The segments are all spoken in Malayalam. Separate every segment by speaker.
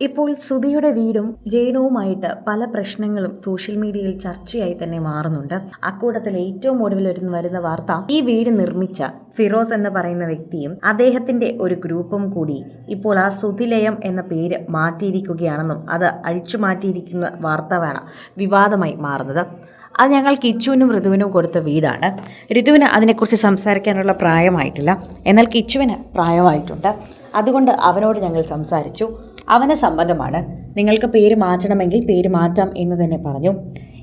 Speaker 1: ഇപ്പോൾ സുധിയുടെ വീടും രേണുവുമായിട്ട് പല പ്രശ്നങ്ങളും സോഷ്യൽ മീഡിയയിൽ ചർച്ചയായി തന്നെ മാറുന്നുണ്ട്. അക്കൂട്ടത്തിൽ ഏറ്റവും ഒടുവിൽ വരുന്ന വാർത്ത ഈ വീട് നിർമ്മിച്ച ഫിറോസ് എന്ന് പറയുന്ന വ്യക്തിയും അദ്ദേഹത്തിന്റെ ഒരു ഗ്രൂപ്പും കൂടി ഇപ്പോൾ ആ സുധിലയം എന്ന പേര് മാറ്റിയിരിക്കുകയാണെന്നും അത് അഴിച്ചു മാറ്റിയിരിക്കുന്ന വാർത്ത വേണം വിവാദമായി മാറുന്നത്. അത് ഞങ്ങൾ കിച്ചുവിനും ഋതുവിനും കൊടുത്ത വീടാണ്. ഋതുവിന് അതിനെക്കുറിച്ച് സംസാരിക്കാനുള്ള പ്രായമായിട്ടില്ല. എന്നാൽ കിച്ചുവിന് പ്രായമായിട്ടുണ്ട്. അതുകൊണ്ട് അവനോട് ഞങ്ങൾ സംസാരിച്ചു. അവന് സമ്മതമാണ് നിങ്ങൾക്ക് പേര് മാറ്റണമെങ്കിൽ പേര് മാറ്റാം എന്ന് തന്നെ പറഞ്ഞു.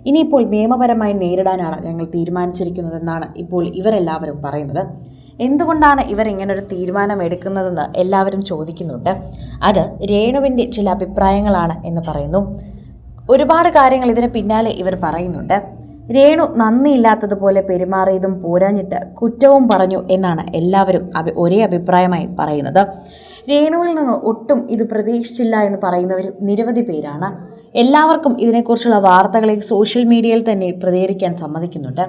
Speaker 1: ഇനിയിപ്പോൾ നിയമപരമായി നേരിടാനാണ് ഞങ്ങൾ തീരുമാനിച്ചിരിക്കുന്നതെന്നാണ് ഇപ്പോൾ ഇവരെല്ലാവരും പറയുന്നത്. എന്തുകൊണ്ടാണ് ഇവർ ഇങ്ങനൊരു തീരുമാനം എടുക്കുന്നതെന്ന് എല്ലാവരും ചോദിക്കുന്നുണ്ട്. അത് രേണുവിന്റെ ചില അഭിപ്രായങ്ങളാണ് എന്ന് പറയുന്നു. ഒരുപാട് കാര്യങ്ങൾ ഇതിന് പിന്നാലെ ഇവർ പറയുന്നുണ്ട്. രേണു നന്ദിയില്ലാത്തതുപോലെ പെരുമാറിയതും പോരാഞ്ഞിട്ട് കുറ്റവും പറഞ്ഞു എന്നാണ് എല്ലാവരും ഒരേ അഭിപ്രായമായി പറയുന്നത്. രേണുവിൽ നിന്ന് ഒട്ടും ഇത് പ്രതീക്ഷിച്ചില്ല എന്ന് പറയുന്നവർ നിരവധി പേരാണ്. എല്ലാവർക്കും ഇതിനെക്കുറിച്ചുള്ള വാർത്തകളെ സോഷ്യൽ മീഡിയയിൽ തന്നെ പ്രതികരിക്കാൻ സമ്മതിക്കുന്നുണ്ട്.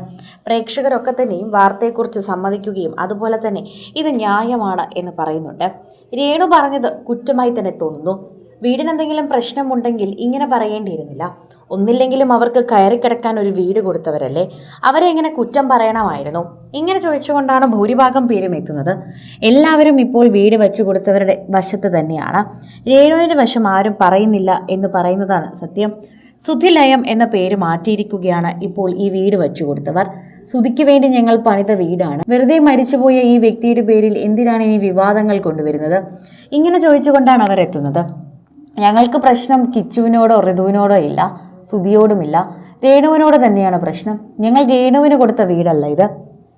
Speaker 1: പ്രേക്ഷകരൊക്കെ തന്നെയും വാർത്തയെക്കുറിച്ച് സമ്മതിക്കുകയും അതുപോലെ തന്നെ ഇത് ന്യായമാണ് എന്ന് പറയുന്നുണ്ട്. രേണു പറഞ്ഞത് കുറ്റമായി തന്നെ തോന്നുന്നു. വീടിനെന്തെങ്കിലും പ്രശ്നമുണ്ടെങ്കിൽ ഇങ്ങനെ പറയേണ്ടിയിരുന്നില്ല. ഒന്നില്ലെങ്കിലും അവർക്ക് കയറി കിടക്കാൻ ഒരു വീട് കൊടുത്തവരല്ലേ? അവരെ എങ്ങനെ കുറ്റം പറയണമായിരുന്നു. ഇങ്ങനെ ചോദിച്ചുകൊണ്ടാണ് ഭൂരിഭാഗം പേരും എത്തുന്നത്. എല്ലാവരും ഇപ്പോൾ വീട് വെച്ചു കൊടുത്തവരുടെ വശത്ത് തന്നെയാണ്. രേണുവിന്റെ വശം ആരും പറയുന്നില്ല എന്ന് പറയുന്നതാണ് സത്യം. സുധിലയം എന്ന പേര് മാറ്റിയിരിക്കുകയാണ് ഇപ്പോൾ ഈ വീട് വെച്ചു കൊടുത്തവർ. സുധിക്ക് വേണ്ടി ഞങ്ങൾ പണിത വീടാണ്. വെറുതെ മരിച്ചുപോയ ഈ വ്യക്തിയുടെ പേരിൽ എന്തിനാണ് ഇനി വിവാദങ്ങൾ കൊണ്ടുവരുന്നത്? ഇങ്ങനെ ചോദിച്ചുകൊണ്ടാണ് അവർ എത്തുന്നത്. ഞങ്ങൾക്ക് പ്രശ്നം കിച്ചുവിനോടോ ഋതുവിനോടോ ഇല്ല സുധിയോടുമില്ല. രേണുവിനോട് തന്നെയാണ് പ്രശ്നം. ഞങ്ങൾ രേണുവിന് കൊടുത്ത വീടല്ല ഇത്.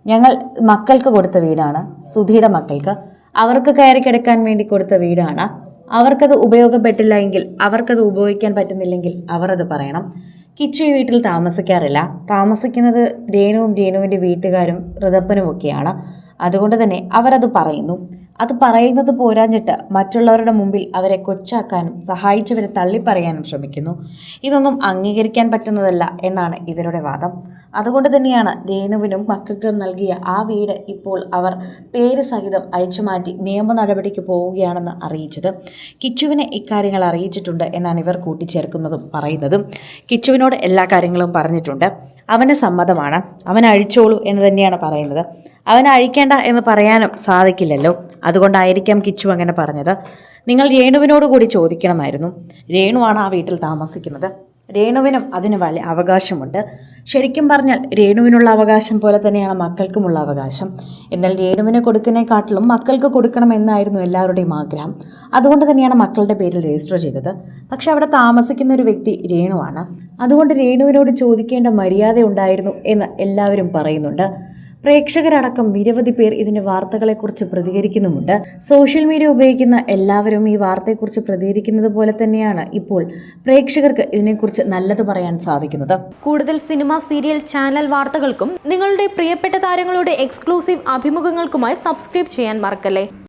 Speaker 1: ഞങ്ങൾ മക്കൾക്ക് കൊടുത്ത വീടാണ് സുധിയുടെ മക്കൾക്ക്. അവർക്ക് കയറി കിടക്കാൻ വേണ്ടി കൊടുത്ത വീടാണ്. അവർക്കത് ഉപയോഗപ്പെട്ടില്ല എങ്കിൽ അവർക്കത് ഉപയോഗിക്കാൻ പറ്റുന്നില്ലെങ്കിൽ അവർ അത് പറയണം. കിച്ചു ഈ വീട്ടിൽ താമസിക്കാറില്ല. താമസിക്കുന്നത് രേണുവും രേണുവിന്റെ വീട്ടുകാരും ഋതപ്പനും ഒക്കെയാണ് അതുകൊണ്ട് തന്നെ അവരത് പറയുന്നു. അത് പറയുന്നത് പോരാഞ്ഞിട്ട് മറ്റുള്ളവരുടെ മുമ്പിൽ അവരെ കൊച്ചാക്കാനും സഹായിച്ചവരെ തള്ളിപ്പറയാനും ശ്രമിക്കുന്നു. ഇതൊന്നും അംഗീകരിക്കാൻ പറ്റുന്നതല്ല എന്നാണ് ഇവരുടെ വാദം. അതുകൊണ്ട് തന്നെയാണ് രേണുവിനും മക്കൾക്കും നൽകിയ ആ വീട് ഇപ്പോൾ അവർ പേര് സഹിതം അഴിച്ചുമാറ്റി നിയമ നടപടിക്ക് പോവുകയാണെന്ന് അറിയിച്ചത്. കിച്ചുവിനെ ഇക്കാര്യങ്ങൾ അറിയിച്ചിട്ടുണ്ട് എന്നാണ് ഇവർ കൂട്ടിച്ചേർക്കുന്നതും പറയുന്നതും. കിച്ചുവിനോട് എല്ലാ കാര്യങ്ങളും പറഞ്ഞിട്ടുണ്ട്. അവന് സമ്മതമാണ്. അവൻ അഴിച്ചോളൂ എന്ന് തന്നെയാണ് പറയുന്നത്. അവൻ അഴിക്കേണ്ട എന്ന് പറയാനും സാധിക്കില്ലല്ലോ. അതുകൊണ്ടായിരിക്കാം കിച്ചു അങ്ങനെ പറഞ്ഞത്. നിങ്ങൾ രേണുവിനോട് കൂടി ചോദിക്കണമായിരുന്നു. രേണുവാണ് ആ വീട്ടിൽ താമസിക്കുന്നത്. രേണുവിനും അതിന് വലിയ അവകാശമുണ്ട്. ശരിക്കും പറഞ്ഞാൽ രേണുവിനുള്ള അവകാശം പോലെ തന്നെയാണ് മക്കൾക്കുമുള്ള അവകാശം. എന്നാൽ രേണുവിനെ കൊടുക്കുന്നതിനെക്കാട്ടിലും മക്കൾക്ക് കൊടുക്കണമെന്നായിരുന്നു എല്ലാവരുടെയും ആഗ്രഹം. അതുകൊണ്ട് തന്നെയാണ് മക്കളുടെ പേരിൽ രജിസ്റ്റർ ചെയ്തത്. പക്ഷെ അവിടെ താമസിക്കുന്ന ഒരു വ്യക്തി രേണുവാണ് അതുകൊണ്ട് രേണുവിനോട് ചോദിക്കേണ്ട മര്യാദ ഉണ്ടായിരുന്നു എന്ന് എല്ലാവരും പറയുന്നുണ്ട്. പ്രേക്ഷകരടക്കം നിരവധി പേർ ഇതിന്റെ വാർത്തകളെക്കുറിച്ച് പ്രതികരിക്കുന്നുമുണ്ട്. സോഷ്യൽ മീഡിയ ഉപയോഗിക്കുന്ന എല്ലാവരും ഈ വാർത്തയെക്കുറിച്ച് പ്രതികരിക്കുന്നത് പോലെ തന്നെയാണ് ഇപ്പോൾ പ്രേക്ഷകർക്ക് ഇതിനെക്കുറിച്ച് നല്ലത് പറയാൻ സാധിക്കുന്നത്.
Speaker 2: കൂടുതൽ സിനിമ സീരിയൽ ചാനൽ വാർത്തകൾക്കും നിങ്ങളുടെ പ്രിയപ്പെട്ട താരങ്ങളുടെ എക്സ്ക്ലൂസീവ് അഭിമുഖങ്ങൾക്കുമായി സബ്സ്ക്രൈബ് ചെയ്യാൻ മറക്കല്ലേ?